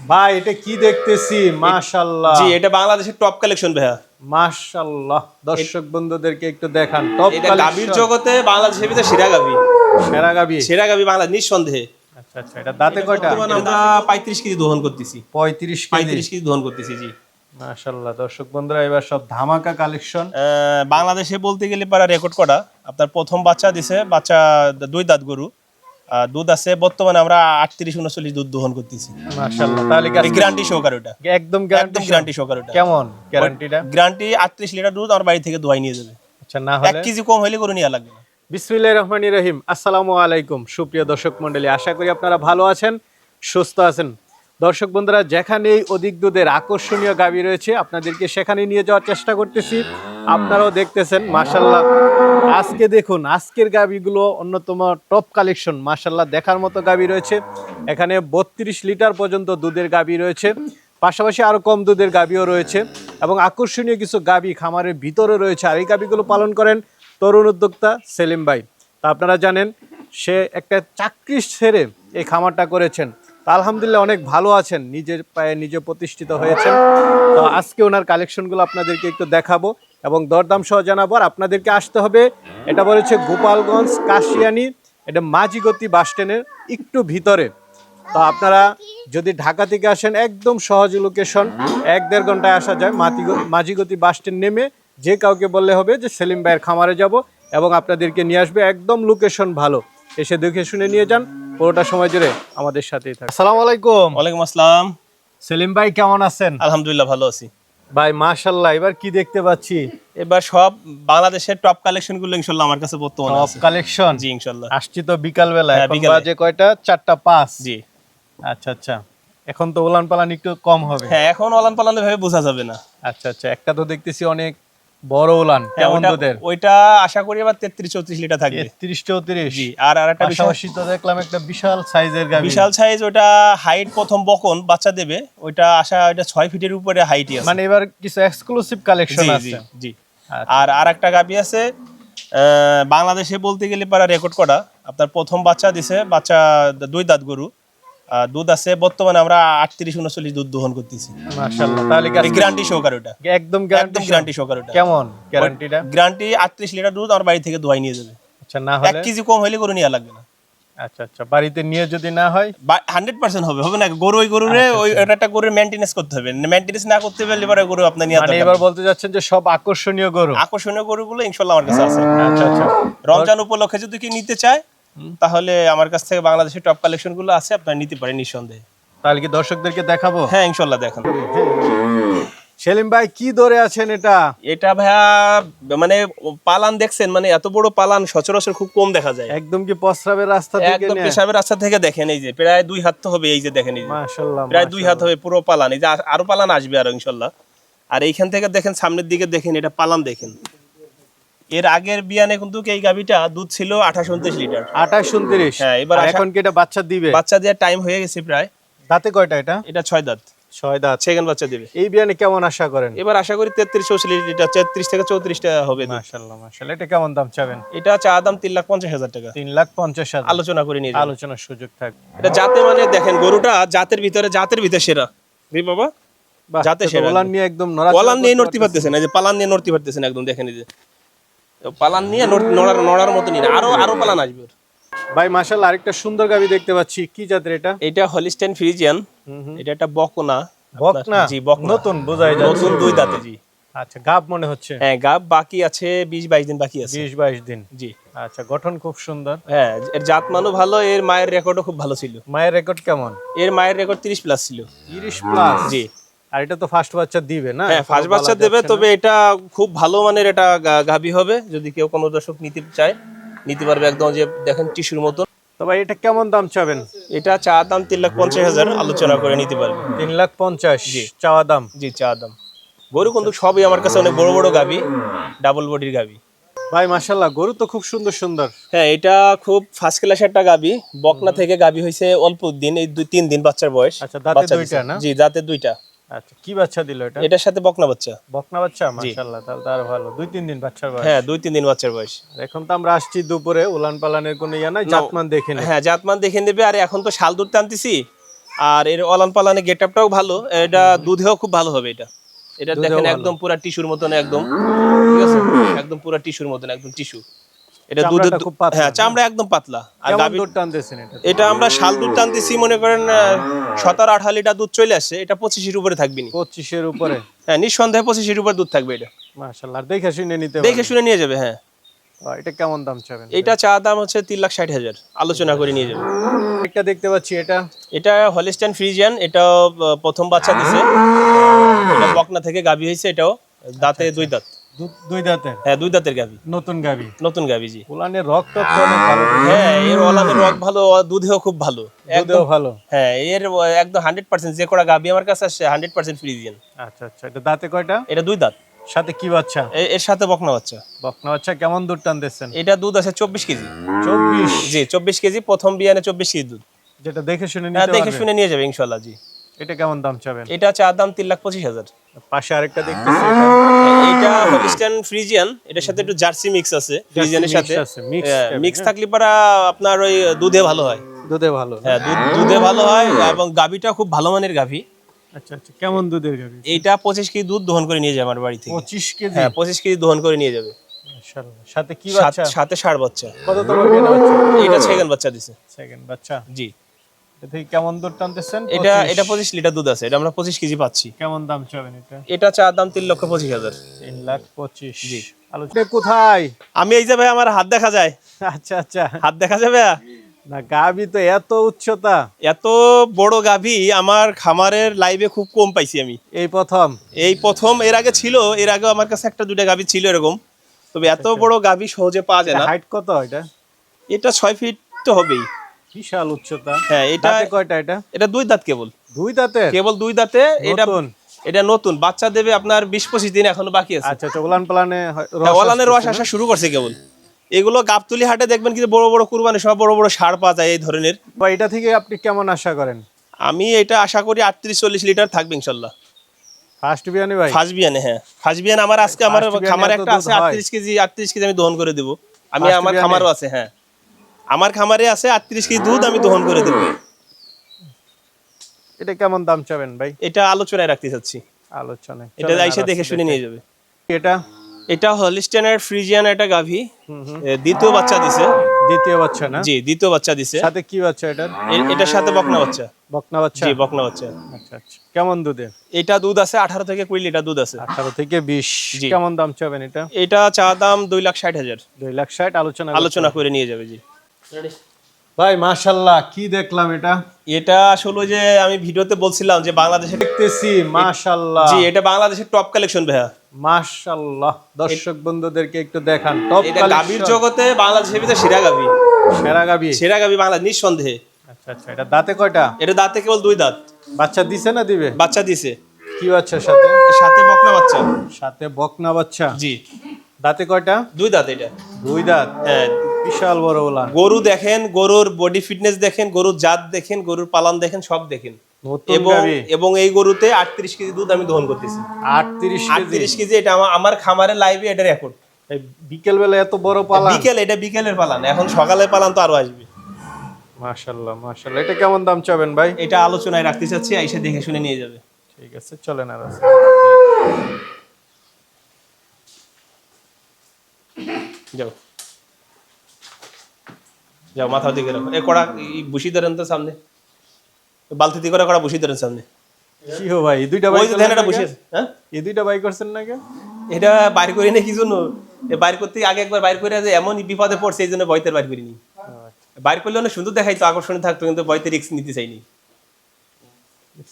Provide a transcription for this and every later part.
ভাই এটা কি দেখতেছি? মাশাল্লাহ জি এটা বাংলাদেশের টপ কালেকশন ভাইয়া। মাশাল্লাহ দর্শক বন্ধুদেরকে একটু দেখান। টপ এটা গাভীর জগতে বাংলাদেশের ভিতরে সেরা গাভী। সেরা গাবি সেরা গাভী বাংলা নিঃসন্দেহে। আচ্ছা আচ্ছা এটা দাঁতে কয়টা? আমরা পঁয়ত্রিশ কেজি দহন করতেছি। পঁয়ত্রিশ কেজি। পঁয়ত্রিশ কেজি দহন করতেছি জি। মাশাল্লাহ দর্শক বন্ধুরা এবার সব ধামাকা কালেকশন বাংলাদেশে বলতে গেলে পারা রেকর্ড করা আপনার প্রথম বাচ্চা দিছে বাচ্চা দুই দাঁত গরু। দুধ আছে বর্তমানে আমরা আটত্রিশ উনচল্লিশ দুধ দোহন করতেছি। গ্যারান্টি সহকার ওটা। একদম একদম গ্যারান্টি সহকার ওটা। কেমন গ্যারান্টিটা গ্যারান্টি আটত্রিশ লিটার দুধ আমার বাড়ি থেকে দোয়াই নিয়ে যাবে। আচ্ছা না এক হলে কেজি কম হলে করে নেওয়া লাগবে বিসমিল্লাহির রহমানির রহিম আসসালামু আলাইকুম সুপ্রিয় দর্শক মণ্ডলী আশা করি আপনারা ভালো আছেন সুস্থ আছেন। দর্শক বন্ধুরা, যেখানেই অধিক দুধের আকর্ষণীয় গাবি রয়েছে, আপনাদেরকে সেখানে নিয়ে যাওয়ার চেষ্টা করতেছি। আপনারাও দেখতেছেন মাশাল্লাহ আজকে দেখুন, আজকের গাবিগুলো অন্যতম টপ কালেকশন মাশাল্লাহ দেখার মতো গাবি রয়েছে। এখানে বত্রিশ লিটার পর্যন্ত দুধের গাবি রয়েছে। পাশাপাশি আরও কম দুধের গাবিও রয়েছে এবং আকর্ষণীয় কিছু গাবি খামারের ভিতরে রয়েছে। আর এই গাবিগুলো পালন করেন তরুণ উদ্যোক্তা সেলিম ভাই। তা আপনারা জানেন, সে একটা চাকরি ছেড়ে এই খামারটা করেছেন। আলহামদুলিল্লাহ অনেক ভালো আছেন, নিজের পায়ে নিজে প্রতিষ্ঠিত হয়েছেন। তো আজকে ওনার কালেকশনগুলো আপনাদেরকে একটু দেখাবো এবং দরদাম সহ জানাব। আর আপনাদেরকে আসতে হবে, এটা বলেছে গোপালগঞ্জ কাশিয়ানি, এটা মাঝিগতি বাস স্ট্যান্ডের একটু ভিতরে। তো আপনারা যদি ঢাকা থেকে আসেন, একদম সহজ লোকেশন এক দেড় ঘন্টায় আসা যায়। মাঝিগতি বাস স্ট্যান্ড নেমে যে কাউকে বললে হবে যে সেলিম ভাইয়ের খামারে যাব এবং আপনাদেরকে নিয়ে আসবে। একদম লোকেশন ভালো। এসে দেখে শুনে নিয়ে যান। পুরোটা সময় জুড়ে আমাদের সাথেই থাকে আসসালামু আলাইকুম। ওয়ালাইকুম আসসালাম। সেলিম ভাই কেমন আছেন? আলহামদুলিল্লাহ ভালো আছি। ভাই মাশাল্লাহ এবার কি দেখতে পাচ্ছি? এবার সব বাংলাদেশের টপ কালেকশনগুলো ইনশাল্লাহ আমার কাছে বর্তমানে টপ কালেকশন জি ইনশাল্লাহ আসছি তো বিকাল বেলা হ্যাঁ, এখন বাজে কয়টা? চারটা পাঁচ। জি। আচ্ছা আচ্ছা। এখন তো উলান পালান একটু কম হবে। হ্যাঁ এখন অলান পালানে ভাবে বোঝা যাবে না। আচ্ছা আচ্ছা একটা তো দেখতেছি অনেক বড় উলান হ্যাঁ, কেমন ওইটা- দুধের ওইটা আশা করি আবার তেত্রিশ চৌত্রিশ লিটার থাকবে। জি আর পাশাপাশি তো দেখলাম একটা বিশাল সাইজের গাভী। বিশাল সাইজ ওটা হাইট প্রথম বকন বাচ্চা দেবে। ওইটা আশা ওইটা ছয় ফিটের উপরে হাইটই আছে। মানে এবার কিছু এক্সক্লুসিভ কালেকশন আছে। জি আচ্ছা। আর আর একটা গাবি আছে আহ, বাংলাদেশে বলতে গেলে পারা রেকর্ড করা। আপনার প্রথম বাচ্চা দিছে বাচ্চা দুই দাঁত গরু। দুধ আছে বর্তমানে আমরা আটত্রিশ উনচল্লিশ দুধ দহন করতেছি। গ্যারান্টি সহকারে ওটা। একদম একদম গ্যারান্টি সহকারে ওটা। কেমন গ্যারান্টিটা গ্যারান্টি আটত্রিশ লিটার দুধ আমার বাড়ি থেকে দোয়াই নিয়ে যাবে। আচ্ছা না এক কেজি কম হলে গরু নেওয়া লাগবে না। আচ্ছা আচ্ছা বাড়িতে নিয়ে যদি না হয়? হান্ড্রেড পার্সেন্ট হবে হবে না? গরু ওই গরুরে আচ্ছা, ওই ওটা একটা গরুর মেনটেনেন্স করতে হবে। মেনটেনেন্স না করতে পারলে এবারে গরু আপনার নিয়ে মানে এবার বলতে যাচ্ছেন যে সব আকর্ষণীয় গরু? আকর্ষণীয় গরুগুলো ইনশাল্লাহ আমার কাছে আছে। আচ্ছা আচ্ছা। রমজান উপলক্ষে যদি কি নিতে চায় তাহলে আমার কাছ থেকে বাংলাদেশের টপ কালেকশনগুলো আছে আপনারা নিতে পারেন নিঃসন্দেহে। তাহলে কি দর্শকদেরকে দেখাবো? হ্যাঁ ইনশাল্লাহ দেখেন। সেলিম ভাই কি ধরে আছেন এটা? এটা ভাইয়া মানে পালান দেখছেন মানে এত বড় পালান সচরাচর খুব কম দেখা যায়। একদম কি প্রস্রাবের রাস্তা থেকে একদম? পেশাবের রাস্তা থেকে দেখেন এই যে প্রায় দুই হাত তো হবে এই যে দেখেন এই যে। মাশাআল্লাহ প্রায় দুই হাত হবে পুরো পালান এই যে আরও পালান আসবে আর ইনশাল্লাহ আর এইখান থেকে দেখেন সামনের দিকে দেখেন এটা পালান দেখেন। এর আগের বিয়ানে কিন্তু এই গাবিটা দুধ ছিল আঠাশ উনত্রিশ লিটার। আঠাশ উনত্রিশ? হ্যাঁ, এবার এখন কি এটা বাচ্চা দিবে? বাচ্চা দেওয়ার টাইম হয়ে গেছে প্রায়। দাঁতে কয়টা এটা? এটা ছয় দাঁত। ছয় দাঁত। সেকেন্ড বাচ্চা দেবে। এই বিয়ানে কেমন আশা করেন? এবার আশা করি তেত্রিশ চৌচল্লিশ লিটার তেত্রিশ থেকে চৌত্রিশটা হবে এটা কেমন দাম চাবেন? এটা চা দাম তিন লাখ পঞ্চাশ হাজার টাকা। তিন লাখ পঞ্চাশ হাজার। আলোচনা করে নিয়ে আলোচনার সুযোগ থাকবে এটা জাতে মানে দেখেন গরুটা জাতের ভিতরে জাতের ভিতরে সেরা। জি বাবা? বাহ, যাতে তো সেরা। ওলান নিয়ে একদম পালান নিয়ে নড়তে পারতেছেন এই যে পালান নিয়ে নড়তে পারতেছেন একদম দেখেন এই যে। পালান নিয়ে নড়ার নড়ার মতো নিয়ে আরও আরও পালান আসবে ভাই মাশাআল্লাহ আরেকটা সুন্দর গাবি দেখতে পাচ্ছি। কি জাতের এটা? এটা হলিস্টেন ফ্রিজিয়ান এটা একটা বকনা। বকনা? জি বকনা। নতুন বোঝাই যাচ্ছে। নতুন দুই দাঁতে জি। আচ্ছা গাব মনে হচ্ছে? হ্যাঁ গাব বাকি আছে বিশ বাইশ দিন বাকি আছে। বিশ বাইশ দিন। জি। আচ্ছা গঠন খুব সুন্দর। হ্যাঁ এর জাত মানও ভালো এর মায়ের রেকর্ডও খুব ভালো ছিল। মায়ের রেকর্ড কেমন? এর মায়ের রেকর্ড তিরিশ প্লাস ছিল। তিরিশ প্লাস জি। আর এটা তো ফার্স্ট বাচ্চা দিবে না? হ্যাঁ ফার্স্ট বাচ্চা দেবে তবে এটা খুব ভালো মানের এটা গাভী হবে যদি কেউ কোনো দর্শক নিতে চায় নিতে পারবে একদম যে দেখেন টিস্যুর মতো তো ভাই এটা কেমন দাম চাবেন? এটা চা দাম তিন লাখ পঞ্চাশ হাজার আলোচনা করে নিতে পারবে। তিন লাখ পঞ্চাশ চাওয়া দাম? জি চা দাম। গরু কিন্তু সবই আমার কাছে অনেক বড় বড় গাভী ডাবল বডির গাভী। ভাই মাশাল্লাহ গরু তো খুব সুন্দর সুন্দর। হ্যাঁ এটা খুব ফার্স্ট ক্লাস একটা গাভী বকনা থেকে গাভী হয়েছে অল্প দিন এই দুই তিন দিন বাচ্চার বয়স। আচ্ছা, দাঁতে দুইটা না? জি দাঁতে দুইটা। আচ্ছা কি বাচ্চা দিল এটা? এটার সাথে বকনা বাচ্চা। বকনা বাচ্চা? মাশাল্লাহ তাহলে তার ভালো। দুই তিন দিন বাচ্চার বয়স। হ্যাঁ দুই তিন দিন বাচ্চার বয়স। এখন তো আমরা আসছি দুপুরে উলান পালানের কোনো ইয়া নাই জাতমান দেখে নেই। হ্যাঁ জাতমান দেখে নেবে আর এখন তো শাল দুধ টানতেছি আর এর অলান পালানে গেট আপটাও ভালো এটা দুধেও খুব ভালো হবে এটা। এটা দেখেন একদম পুরা টিস্যুর মতন একদম ঠিক আছে? একদম পুরা টিস্যুর মতন একদম টিস্যু। এটা দুধের হ্যাঁ চামড়া একদম পাতলা। আর গাভী দুধ টানতেছেন এটা? এটা আমরা শাল দুধ টানতেছি মনে করেন সতেরো আঠারো লিটার দুধ চলে আসছে এটা পঁচিশের উপরে থাকবে নি। পঁচিশের উপরে? হ্যাঁ নিঃসন্দেহে পঁচিশের উপরে দুধ থাকবে এটা। মাশাল্লাহ দেখে শুনে নিতে দেখে শুনে নিয়ে যাবে হ্যাঁ। এটা কেমন দাম চাবেন? এটা চা দাম হচ্ছে তিন লাখ ষাট হাজার। আলোচনা করে নিয়ে যাবে। একটা দেখতে পাচ্ছি এটা। এটা হলিস্টান ফ্রিজিয়ান এটা প্রথম বাচ্চা দিছে। এটা বকনা থেকে গাভী হয়েছে এটাও দাঁতে দুই দাঁত। দুই দাঁতের? হ্যাঁ দুই দাঁতের নতুন গাবি নতুন জি। উলানের রক টক অনেক ভালো। হ্যাঁ এর অলামের রক ভালো দুধেও খুব ভালো। একদম ভালো? হ্যাঁ এর একদম হান্ড্রেড পার্সেন্ট যে কটা আমার কাছে আসছে হান্ড্রেড পার্সেন্ট ফ্রিজিয়ান আচ্ছা আচ্ছা এটা দাঁতে কয়টা? এটা দুই দাঁত। সাথে কি বাচ্চা? এর সাথে বকনা বাচ্চা। বকনা বাচ্চা কেমন দুধ টানতেছেন এটা দুধ আছে চব্বিশ কেজি। চব্বিশ? জি চব্বিশ কেজি প্রথম বিয়ানে চব্বিশ কেজি দুধ। যেটা দেখে শুনে হ্যাঁ নিতে দেখে শুনে নিয়ে যাবে ইনশাল্লাহ জি। এটা কেমন দাম চাবেন? এটা চা দাম তিন লাখ পঁচিশ হাজার। পাশে আরেকটা দেখতেছি এটা। এটা হলিস্টান ফ্রিজিয়ান। এটার সাথে একটু জার্সি মিক্স আছে ফ্রিজিয়ানের সাথে। মিক্স থাকলে পরা আপনার ওই দুধে ভালো হয়। দুধে ভালো। হ্যাঁ দুধে ভালো হয় এবং গাভিটা খুব ভালো মানের গাভি। আচ্ছা আচ্ছা কেমন দুধের গাবি এইটা পঁচিশ কেজি দুধ দহন করে নিয়ে যাবে আমার বাড়ি থেকে। পঁচিশ কেজি? হ্যাঁ পঁচিশ কেজি দহন করে নিয়ে যাবে। সাথে কি বাচ্চা? সাথে ষাট বাচ্চা। কত তোমার বাচ্চা? এটা সেকেন্ড বাচ্চা দিছে। সেকেন্ড বাচ্চা। জি। এটা থেকে কেমন দুধ টানতেছেন? এটা এটা পঁচিশ লিটার দুধ আছে এটা আমরা পঁচিশ কেজি পাচ্ছি। কেমন দাম চাবেন এটা? এটা চা দাম তিন লক্ষ পঁচিশ হাজার। তিন লাখ পঁচিশ। আলোচনা কোথায়? আমি এই যে ভাই আমার হাত দেখা যায়। আচ্ছা আচ্ছা। হাত দেখা যাবে না গাবি তো এত উচ্চতা। এত বড় গাভী আমার খামারের লাইভে খুব কম পাইছি আমি। এই প্রথম? এই প্রথম এর আগে ছিল এর আগে আমার কাছে একটা দুটা গাভী ছিল এরকম। তবে এত বড় গাভী সহজে পাওয়া যায় না। হাইট কত এটা? এটা ছয় ফিট তো হবেই। বিশাল উচ্চতা। হ্যাঁ এটা কয়টা এটা? এটা দুই দাঁত কেবল। দুই দাঁতে কেবল দুই দাঁতে এটা এটা নতুন। বাচ্চা দেবে আপনার বিশ পঁচিশ দিন এখনও বাকি আছে। আচ্ছা আচ্ছা পালানে হয়- ওলানের রস আসা শুরু করছে কেবল। এগুলো গাবতলি হাটে দেখবেন কিন্তু বড় বড় কুরবানি সব বড় বড় সার পাওয়া যায় এই ধরনের। বা এটা থেকে আপনি কেমন আশা করেন? আমি এটা আশা করি আটত্রিশ চল্লিশ লিটার থাকবে ইনশাল্লাহ। ফার্স্ট বিয়ানি ভাই? ফার্স্ট বিয়ানে হ্যাঁ। ফার্স্ট বিয়ান আমার আজকে আমার খামার একটা আছে আটত্রিশ কেজি আটত্রিশ কেজি আমি দহন করে দেবো। আমি আমার খামারও আছে হ্যাঁ। আমার খামারে আছে আটত্রিশ কেজি দুধ আমি দহন করে দেবো। এটা কেমন দাম চাবেন ভাই? এটা আলোচনায় রাখতে চাচ্ছি। আলোচনায়। এটা দেখে শুনে নিয়ে যাবে। এটা? এটা হলিস্টেনের ফ্রিজিয়ান একটা গাভী। দ্বিতীয় বাচ্চা দিছে। দ্বিতীয় বাচ্চা না? জি দ্বিতীয় বাচ্চা দিছে। সাথে কি বাচ্চা এটার এ- এটার সাথে বকনা বাচ্চা। বকনা বাচ্চা? জি বকনা বাচ্চা। আচ্ছা আচ্ছা। কেমন দুধের? এটা দুধ আছে আঠারো থেকে কুড়ি লিটার দুধ আছে। আঠারো থেকে বিশ। জি। কেমন দাম চাবেন এটা? এটা চা দাম দুই লাখ ষাট হাজার। দুই লাখ ষাট। আলোচনা আলোচনা করে নিয়ে যাবে জি। ভাই মাশাল্লাহ কি দেখলাম এটা? এটা আসলে যে আমি ভিডিওতে বলছিলাম যে বাংলাদেশে দেখতেছি মাশাল্লাহ জি এটা বাংলাদেশের টপ কালেকশন ভাইয়া। মাশাল্লাহ দর্শক বন্ধুদেরকে একটু দেখান। টপ এটা গাভীর জগতে বাংলাদেশের ভিতরে সেরা গাভী। সেরা গাবি সেরা গাভী বাংলা নিঃসন্দেহে। আচ্ছা আচ্ছা এটা দাঁতে কয়টা? এটা দাঁতে কেবল দুই দাঁত। বাচ্চা দিছে না দিবে? বাচ্চা দিছে। কি বাচ্চা সাথে? সাথে বকনা বাচ্চা। সাথে বকনা বাচ্চা? জি। দাঁতে কয়টা? দুই দাঁত এটা। দুই দাঁত? হ্যাঁ। বিশাল বড় ওলান গরু দেখেন গরুর বডি ফিটনেস দেখেন গরুর জাত দেখেন গরুর পালন দেখেন সব দেখেন। এবং এবং এই গরুতে আটত্রিশ কেজি দুধ আমি দহন করতেছি। আটত্রিশ কেজি? আটত্রিশ কেজি এটা আমার খামারের লাইভে এটা রেকর্ড বিকেল বেলা এত বড় বিকেল এটা বিকেলের পালান। এখন সকালের পালান তো আরও আসবে। মাশাল্লাহ মাশাল্লাহ। এটা কেমন দাম চাবেন ভাই? এটা আলোচনায় রাখতে চাচ্ছি এসে দেখে শুনে নিয়ে যাবে। ঠিক আছে চলেন আর যাও। যাও মাথা দিকে রাখো। এ কড়া এই বুসি ধরেন তো সামনে। বালতি দিয়ে করে কড়া বুসি ধরেন সামনে। কি হো ভাই এই দুইটা ওই বাই এটা বসে হ্যাঁ? এই দুইটা বাই করছেন না কে এটা বাইর করি না কি জন্য? এ বাইর করতে আগে একবার বাইর করে যে এমন বিপদে পড়ছে এই জন্য বইতে বাইর করিনি। বাইর করলে অনেক সুন্দর দেখাইতো আকর্ষণীয় থাকতো কিন্তু বইতে রিক্স নিতে চাইনি।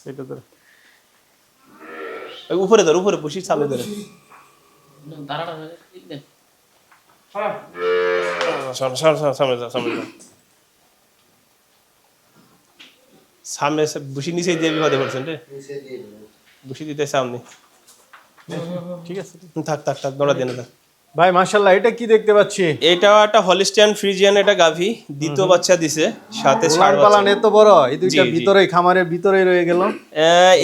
সেটা তো উপরে ধর উপরে বুসির সামনে ধরে। সামনে সামনে সামনে সামনে যাও, সামনে যাও। সামনে বুসি নিচে দিয়ে বিপদে পড়ছেন রে। বুসি দিতে সামনে ঠিক আছে। থাক থাক থাক দৌড়া দিয়ে না থাক। ভাই মাশাল্লাহ এটা কি দেখতে পাচ্ছি? এটা একটা হলিস্টিয়ান ফ্রিজিয়ান এটা গাভী দ্বিতীয় বাচ্চা দিছে সাথে ষাট পালান এত বড় এই দুইটা। ভিতরেই খামারের ভিতরেই রয়ে গেল।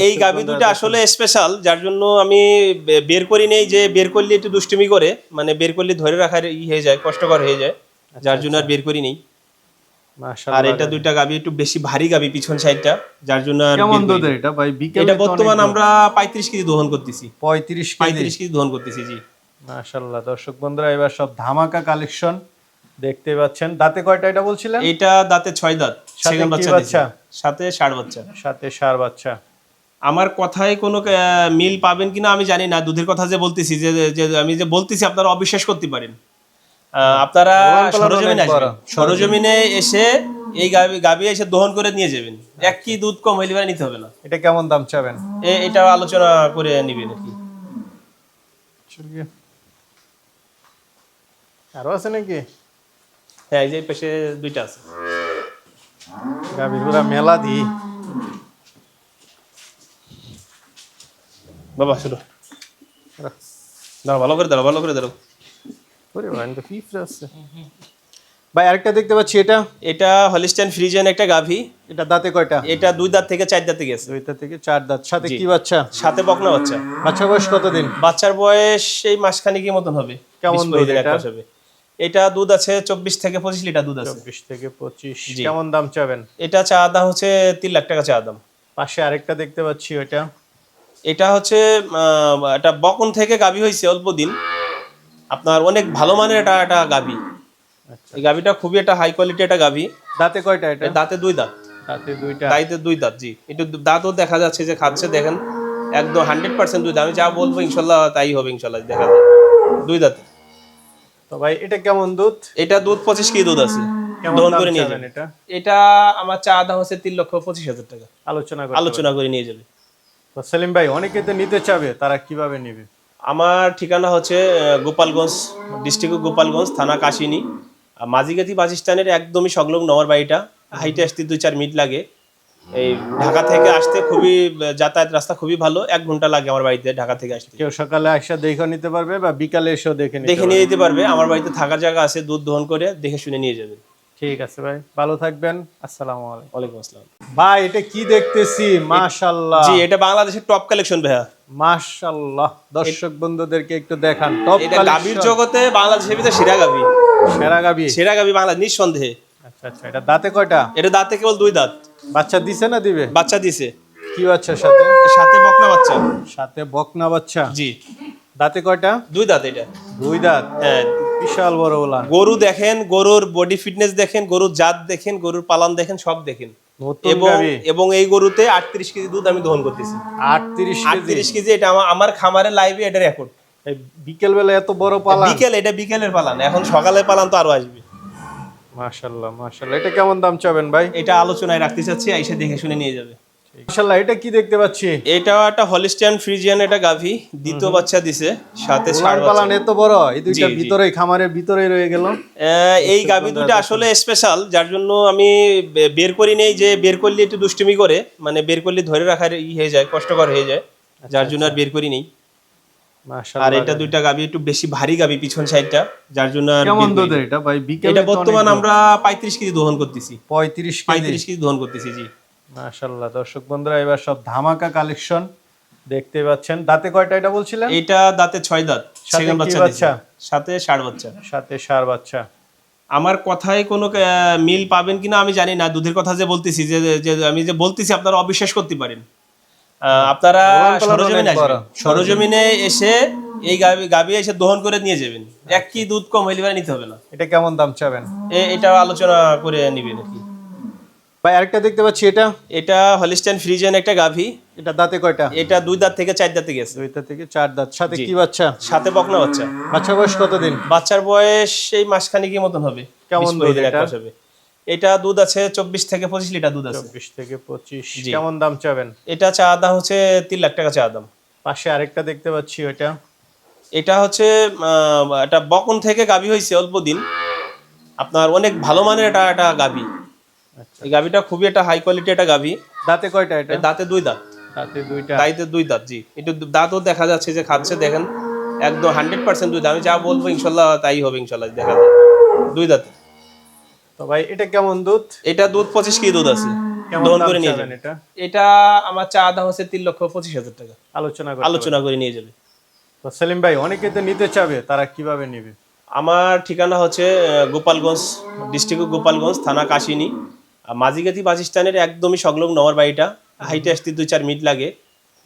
এই গাভী দুটো আসলে স্পেশাল যার জন্য আমি বের করি নেই যে বের করলে একটু দুষ্টুমি করে মানে বের করলে ধরে রাখার ই হয়ে যায় কষ্টকর হয়ে যায় যার জন্য আর বের করি নেই। আর এটা দুইটা গাবি একটু বেশি ভারী গাবি পিছন সাইডটা যার জন্য আর কেমন না। এটা ভাই? বিকেল এটা বর্তমান আমরা পঁয়ত্রিশ কেজি দহন করতেছি। পঁয়ত্রিশ কেজি। পঁয়ত্রিশ কেজি দহন করতেছি জি। মাশাআল্লাহ দর্শক বন্ধুরা এবার সব ধামাকা কালেকশন দেখতে পাচ্ছেন। দাঁতে কয়টা এটা বলছিলেন? এটা দাঁতে ছয় দাঁত সাথে সেকেন্ড বাচ্চা? সাথে ষাট বাচ্চা। সাথে সার বাচ্চা। আমার কথায় কোনো মিল পাবেন কিনা আমি জানি না। দুধের কথা যে বলতেছি যে আমি যে বলতেছি আপনারা অবিশ্বাস করতে পারেন। আপনারা সরজমিনে আসবেন। সরজমিনে। এসে এই গাবি গাবি এসে দহন করে নিয়ে যাবেন। এক কি দুধ কম হইলে নিতে হবে না। এটা কেমন দাম চাবেন? এ- এটা আলোচনা করে নিবেন আর কি। আরও আছে নাকি? হ্যাঁ এই যে পাশে দুইটা আছে। গাভীর পুরা মেলা দি। বাবা শুনো। দাঁড়া ভালো করে দাঁড়াও ভালো করে দাঁড়াও। ওরে ভাই তো ফিফরে আছে। ভাই আরেকটা দেখতে পাচ্ছি এটা? এটা হলিস্টাইন ফ্রিজেন একটা গাভী। এটা দাঁতে কয়টা? এটা দুই দাঁত থেকে চার দাঁতে গেছে দুইটা থেকে চার দাঁত। সাথে কি বাচ্চা? সাথে বকনা বাচ্চা। বাচ্চা বয়স কতদিন? বাচ্চার বয়স এই মাসখানেকের মতন হবে। কেমন 20 দুধ দিন এক মাস হবে। এটা দুধ আছে চব্বিশ থেকে পঁচিশ লিটার দুধ আছে। চব্বিশ থেকে পঁচিশ। কেমন দাম চাবেন? এটা চা দাম হচ্ছে তিন লাখ টাকা চা দাম। পাশে আরেকটা দেখতে পাচ্ছি ওইটা। এটা হচ্ছে এটা বকন থেকে গাভী হয়েছে অল্প দিন। আপনার অনেক ভালো মানের এটা একটা গাবি। আচ্ছা। এই গাভীটা খুবই একটা হাই কোয়ালিটি একটা গাভী দাঁতে কয়টা এটা? দাঁতে দুই দাঁত। দাঁতে দুইটা। দাঁতে দুই দাঁত জি। একটু দাঁতও দেখা যাচ্ছে যে খাচ্ছে দেখেন। একদম হান্ড্রেড পার্সেন্ট দুই দাঁত। আমি যা বলব ইনশাল্লাহ তাই হবে ইনশাল্লাহ দেখা যায় দুই দাঁত। তো ভাই এটা কেমন দুধ? এটা দুধ পঁচিশ কেজি দুধ আছে। দহন করে নিয়ে চাবেন যাবে। এটা? এটা আমার চা দাম হচ্ছে তিন লক্ষ পঁচিশ হাজার টাকা। আলোচনা করতে আলোচনা করে নিয়ে যাবে। তো সেলিম ভাই অনেকে তো নিতে চাবে তারা কীভাবে নেবে? আমার ঠিকানা হচ্ছে আহ, গোপালগঞ্জ ডিস্ট্রিক্ট গোপালগঞ্জ থানা কাশিনী। মাঝিগাতি বাস স্ট্যান্ডের একদমই সংলগ্ন আমার বাড়িটা। হাইটে আসতে দুই চার মিনিট লাগে। এই ঢাকা থেকে আসতে খুবই যাতায়াত রাস্তা খুবই ভালো। এক ঘণ্টা লাগে আমার বাড়িতে ঢাকা থেকে আসতে। কেউ সকালে আসা দেখে নিতে পারবে বা বিকালে এসেও দেখে নিতে দেখে। নিয়ে যেতে পারবে। আমার বাড়িতে থাকার জায়গা আছে দুধ দহন করে দেখে শুনে নিয়ে যাবেন ঠিক আছে ভাই ভালো থাকবেন। আসসালামু আলাইকুম। ওয়ালাইকুম আসসালাম। ভাই এটা কি দেখতেছি? মাশাআল্লাহ। জি এটা বাংলাদেশের টপ কালেকশন ভাইয়া। মাশাআল্লাহ। দর্শক বন্ধুদেরকে একটু দেখান। টপ এটা গাভীর জগতে বাংলাদেশের ভিতরে সেরা গাভী। সেরা গাবি সেরা গাভী বাংলা নিঃসন্দেহে। আচ্ছা আচ্ছা এটা দাঁতে কয়টা? এটা দাঁতে কেবল দুই দাঁত। বাচ্চা দিছে না দিবে? বাচ্চা দিছে। কি বাচ্চার সাথে? সাথে বকনা বাচ্চা। সাথে বকনা বাচ্চা? জি। দাঁতে কয়টা? দুই দাঁত এটা। দুই দাঁত? হ্যাঁ। বিশাল বড় গরু দেখেন গরুর বডি ফিটনেস দেখেন গরুর জাত দেখেন গরুর পালন দেখেন সব দেখেন। এবং এবং এই গরুতে আটত্রিশ কেজি দুধ আমি দহন করতেছি। আটত্রিশ আটত্রিশ কেজি এটা আমার খামারের লাইভে এটা রেকর্ড বিকেল বেলা এত বড় পালা বিকেল এটা বিকেলের পালান। এখন সকালে পালান তো আরও আসবে। মাশাআল্লাহ এটা কেমন দাম চাবেন ভাই? এটা আলোচনায় রাখতে চাচ্ছি এসে দেখে শুনে নিয়ে যাবে। এটা কি দেখতে পাচ্ছি? এটাও একটা হলিস্টিয়ান ফ্রিজিয়ান এটা গাভী। দ্বিতীয় বাচ্চা দিছে সাথে ষাট পালান এত বড় এই দুইটা জি, জি। ভিতরে খামারের ভিতরেই রয়ে গেল। এই গাভী দুটো আসলে স্পেশাল যার জন্য আমি বের করি নেই যে বের করলে একটু দুষ্টুমি করে মানে বের করলে ধরে রাখার ই হয়ে যায় কষ্টকর হয়ে যায় যার জন্য আর বের করি নেই। আর এটা দুইটা গাভী একটু বেশি ভারী গাভী পিছন সাইডটা যার জন্য কেমন দুধের এটা ভাই? বিকেল এটা বর্তমান আমরা পঁয়ত্রিশ কেজি দহন করতেছি। 35 কেজি। পঁয়ত্রিশ কেজি দহন করতেছি জি। মাশাআল্লাহ। দর্শক বন্ধুরা এবার সব ধামাকা কালেকশন দেখতে পাচ্ছেন। দাঁতে কয়টা এটা বলছিলেন? এটা দাঁতে ছয় দাঁত সেকেন্ড বাচ্চা? সাথে ষাট বাচ্চা। সাথে সার বাচ্চা। আমার কথায় কোনো মিল পাবেন কিনা আমি জানি না। দুধের কথা যে বলতেছি যে আমি যে বলতেছি আপনারা অবিশ্বাস করতে পারেন। আপনারা সরজমিনে আসবেন। সরজমিনে এসে এই গাবি গাবি এসে দহন করে নিয়ে যাবেন। এক কি দুধ কম হইলে নিতে হবে না। এটা কেমন দাম চাবেন? এটা আলোচনা করে নিবেন আর কি। ভাই আরেকটা দেখতে পাচ্ছি এটা? এটা হলিস্টাইন ফ্রিজিয়ান একটা গাভী। এটা দাঁতে কয়টা? এটা দুই দাঁত থেকে চার দাঁতে গেছে দুই দাঁত থেকে চার দাঁত। সাথে কি বাচ্চা? সাথে বকনা বাচ্চা। বাচ্চা বয়স কতদিন? বাচ্চার বয়স এই মাসখানেকের মতন হবে। কেমন 20 দুধ এটা? হবে। এটা দুধ আছে চব্বিশ থেকে পঁচিশ লিটার দুধ আছে। চব্বিশ থেকে পঁচিশ। কেমন দাম চাবেন? এটা চা দাম হচ্ছে তিন লাখ টাকা চা দাম। পাশে আরেকটা দেখতে পাচ্ছি ওইটা। এটা হচ্ছে একটা বকন থেকে গাভী হয়েছে অল্প দিন। আপনার অনেক ভালো মানের এটা একটা গাবি। আচ্ছা। এই গাভীটা খুবই একটা হাই কোয়ালিটি একটা গাবি। দাঁতে কয়টা এটা? দাঁতে দুই দাঁত। দাঁতে দুইটা। দাঁতে দুই দাঁত জি। একটু দাঁতও দেখা যাচ্ছে যে খাচ্ছে দেখেন। একদম হান্ড্রেড পার্সেন্ট দুই দাঁত। আমি যা বলব ইনশাল্লাহ তাই হবে ইনশাল্লাহ দেখা যায় দুই দাঁত। তো ভাই এটা কেমন দুধ? এটা দুধ পঁচিশ কেজি দুধ আছে। দহন করে নিয়ে চাবেন যাবে। এটা? এটা আমার চা দাম হচ্ছে তিন লক্ষ পঁচিশ হাজার টাকা। আলোচনা করতে আলোচনা করে নিয়ে যাবে। তো সেলিম ভাই অনেকে তো নিতে চাবে তারা কীভাবে নেবে? আমার ঠিকানা হচ্ছে আহ, গোপালগঞ্জ ডিস্ট্রিক্ট গোপালগঞ্জ থানা কাশিনী। মাঝিগাতি বাস স্ট্যান্ডের একদমই সংলগ্ন আমার বাড়িটা। হাইটে আসতে দুই চার মিনিট লাগে।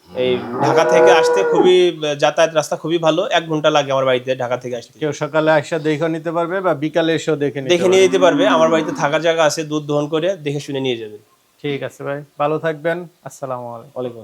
এই ঢাকা থেকে আসতে খুবই যাতায়াত রাস্তা খুবই ভালো। এক ঘণ্টা লাগে আমার বাড়িতে ঢাকা থেকে আসতে। কেউ সকালে আসা দেখে নিতে পারবে বা বিকালে এসেও দেখে দেখে নিয়ে যেতে পারবে। আমার বাড়িতে থাকার জায়গা আছে দুধ দহন করে দেখে শুনে নিয়ে যাবে। ঠিক আছে ভাই ভালো থাকবেন। আসসালামু আলাইকুম।